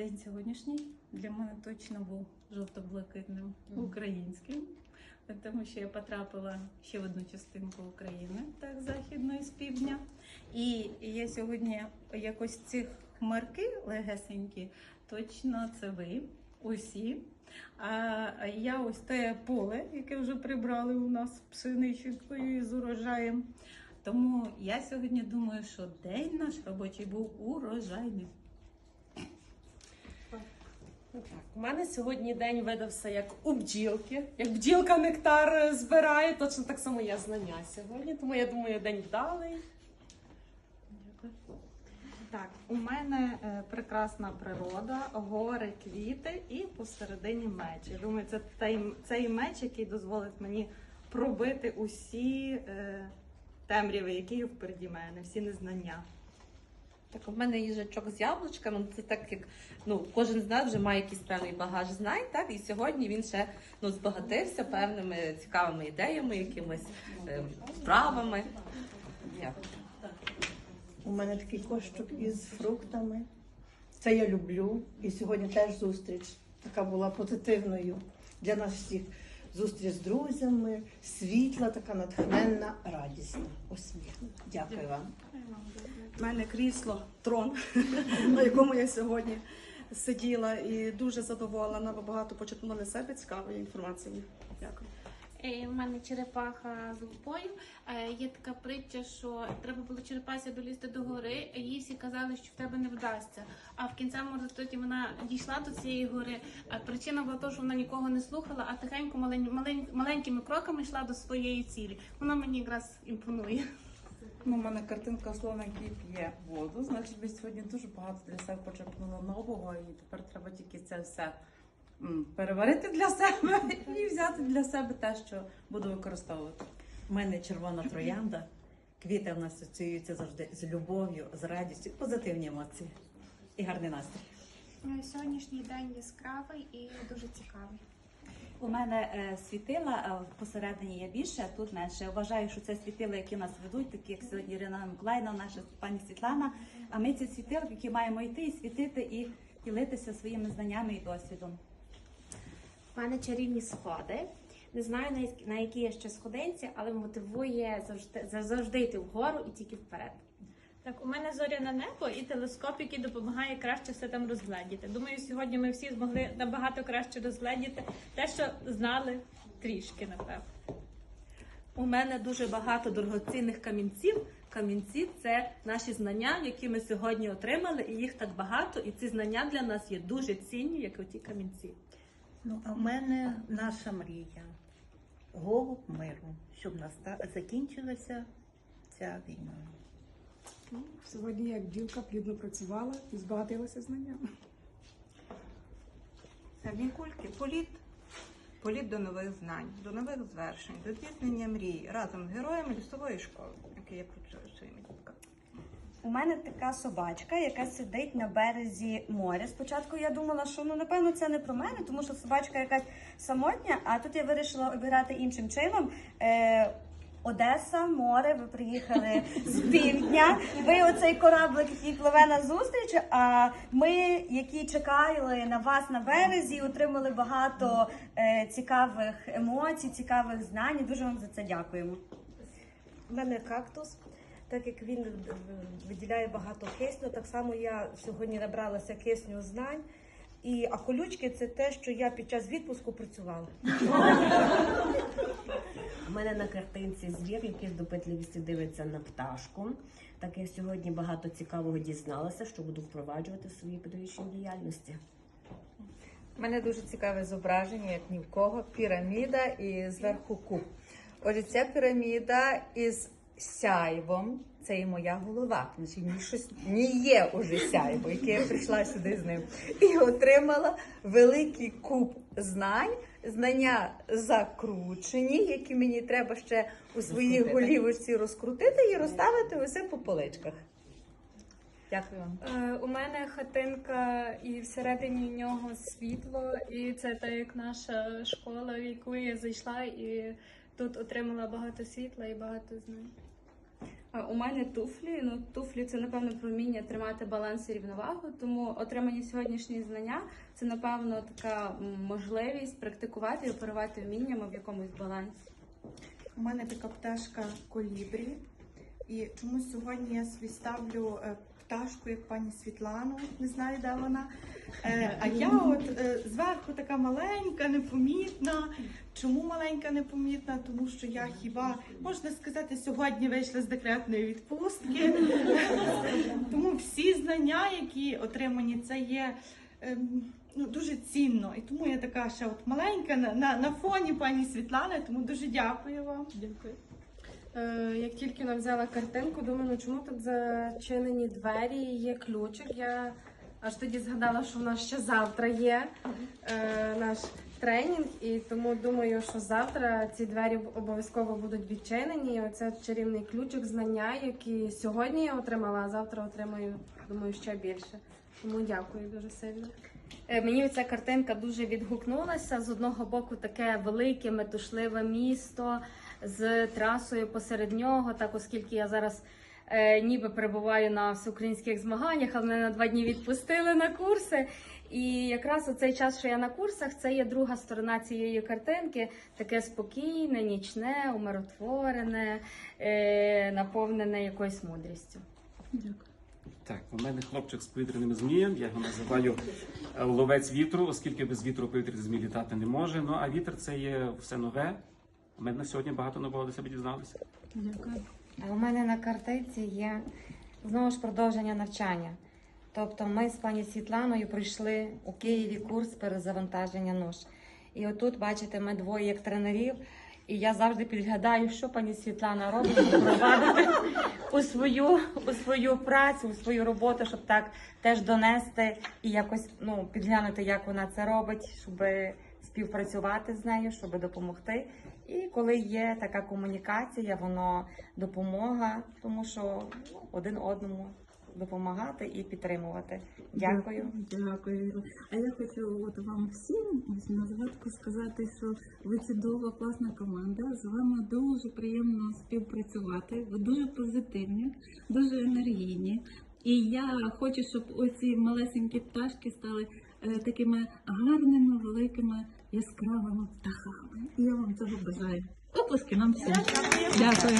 День сьогоднішній для мене точно був жовто-блакитним українським, тому що я потрапила ще в одну частинку України, так, західної з півдня. І я сьогодні якось цих хмарки легесенькі, точно це ви усі. А я ось те поле, яке вже прибрали у нас пшеничкою з урожаєм. Тому я сьогодні думаю, що день наш робочий був урожайний. Так, у мене сьогодні день видався як у бджілки. Як бджілка нектар е, збирає, точно так само я знання сьогодні. Тому я думаю, день вдалий. Так, у мене е, прекрасна природа, гори, квіти і посередині меч. Я думаю, це той, цей меч, який дозволить мені пробити усі е, темряви, які є впереді мене, всі незнання. Так, у мене їжачок з яблучками. ну, Це так як ну кожен з нас вже має якийсь певний багаж знань, так і сьогодні він ще ну збагатився певними цікавими ідеями, якимись е, вправами. У мене такий кошик із фруктами. Це я люблю. І сьогодні теж зустріч така була позитивною для нас всіх. Зустріч з друзями, світла, така натхненна, радісна, усміхнена. Дякую вам. У мене крісло, трон, на якому я сьогодні сиділа і дуже задоволена, бо багато почерпнула для себе цікавої інформації. Дякую. Е, У мене черепаха з лупою. Е, Є така притча, що треба було черепасі долізти до гори, їй всі казали, що в тебе не вдасться. А в кінцевому результаті вона дійшла до цієї гори. А причина була того, що вона нікого не слухала, а тихенько малень, малень, маленькими кроками йшла до своєї цілі. Вона мені якраз імпонує. Ну, у мене картинка слона, який п'є воду. Значить, ви сьогодні дуже багато для себе почерпнула нового, і тепер треба тільки це все переварити для себе і взяти для себе те, що буду використовувати. У мене червона троянда. Квіти в нас асоціюються завжди з любов'ю, з радістю, позитивні емоції і гарний настрій. Е, Сьогоднішній день яскравий і дуже цікавий. У мене е, світила е, посередині є більше, а тут менше. Я Вважаю, що це світила, які нас ведуть, такі як сьогодні Ірина Миколаївна, наша пані Світлана. А ми ці світили, які маємо йти і світити і ділитися своїми знаннями і досвідом. У мене чарівні сходи. Не знаю на які- на я ще сходинці, але мотивує завжди завжди йти вгору і тільки вперед. Так, у мене зоряне небо і телескоп, який допомагає краще все там розгледіти. Думаю, сьогодні ми всі змогли набагато краще розгледіти те, що знали трішки, напевно. У мене дуже багато дорогоцінних камінців. Камінці це наші знання, які ми сьогодні отримали, і їх так багато. І ці знання для нас є дуже цінні, як оті камінці. Ну, а в мене наша мрія. Голуб миру, щоб наста... закінчилася ця війна. Ну, Сьогодні як бджілка плідно працювала і збагатилася знаннями. Самі кульки політ. Політ до нових знань, до нових звершень, до здійснення мрій разом з героями лісової школи, які я працюю своїми дітками. У мене така собачка, яка сидить на березі моря. Спочатку я думала, що ну напевно це не про мене, тому що собачка якась самотня. А тут я вирішила обіграти іншим чином. Е, Одеса, море, ви приїхали з півдня. Ви оцей кораблик, який пливе на зустріч. А ми, які чекали на вас на березі, отримали багато е, цікавих емоцій, цікавих знань. Дуже вам за це дякуємо. У мене кактус, так як він виділяє багато кисню, так само я сьогодні набралася кисню знань. І а колючки це те, що я під час відпуску працювала. У мене на картинці звір, який з допитливістю дивиться на пташку. Так я сьогодні багато цікавого дізналася, що буду впроваджувати в своїй педагогічній діяльності. У мене дуже цікаве зображення, як ні в кого, піраміда і зверху куб. Отже, ця піраміда із сяйвом, це і моя голова. Значить, мені щось не є уже сяйво, яке я прийшла сюди з ним. І отримала великий куб знань, знання закручені, які мені треба ще у своїй Розкрутити. голівочці розкрутити і розставити усе по поличках. Дякую вам. Е, У мене хатинка, і всередині нього світло, і це так як наша школа, в яку я зайшла, і тут отримала багато світла і багато знань. У мене туфлі. Ну, туфлі це напевно про вміння тримати баланс і рівновагу. Тому отримані сьогоднішні знання це напевно така можливість практикувати і оперувати вміннями в якомусь балансі. У мене така пташка колібрі. І чомусь сьогодні я собі ставлю е, пташку, як пані Світлану, не знаю, де вона. Е, А я от е, зверху така маленька, непомітна. Чому маленька, непомітна? Тому що я хіба можна сказати, сьогодні вийшла з декретної відпустки. Тому всі знання, які отримані, це є. ем, Ну, дуже цінно. І тому я така ще от маленька на, на, на фоні пані Світлани, тому дуже дякую вам. Дякую. Е, як тільки вона взяла картинку, думаю, ну чому тут зачинені двері є ключик. Я аж тоді згадала, що в нас ще завтра є е, наш тренінг, і тому думаю, що завтра ці двері обов'язково будуть відчинені. Оце чарівний ключик, знання, які сьогодні я отримала, а завтра отримаю, думаю, ще більше. Тому дякую дуже сильно. Е, Мені ця картинка дуже відгукнулася. З одного боку, таке велике, метушливе місто з трасою посеред нього. Так, оскільки я зараз ніби перебуваю на всеукраїнських змаганнях, але мене на два дні відпустили на курси. І якраз у цей час, що я на курсах, це є друга сторона цієї картинки, таке спокійне, нічне, умиротворене, е, наповнене якоюсь мудрістю. Так, у мене хлопчик з повітряним змієм, я його називаю е, ловець вітру, оскільки без вітру повітряний змій літати не може. Ну а вітер це є все нове. Ми на сьогодні багато нового для себе дізналися. Дякую. У мене на картинці є знову ж продовження навчання. Тобто ми з пані Світланою пройшли у Києві курс перезавантаження нож. І отут, бачите, ми двоє як тренерів. І я завжди підглядаю, що пані Світлана робить, щоб впровадити у свою, у свою працю, у свою роботу, щоб так теж донести і якось ну, підглянути, як вона це робить, щоб співпрацювати з нею, щоб допомогти. І коли є така комунікація, воно допомога, тому що ну, один одному допомагати і підтримувати. Дякую. Дякую. А я хочу от вам всім ось на згадку сказати, що ви чудова, класна команда. З вами дуже приємно співпрацювати. Ви дуже позитивні, дуже енергійні. І я хочу, щоб оці малесенькі пташки стали такими гарними, великими, яскравими птахами. І я вам цього бажаю. Оплески нам всім. Дякую.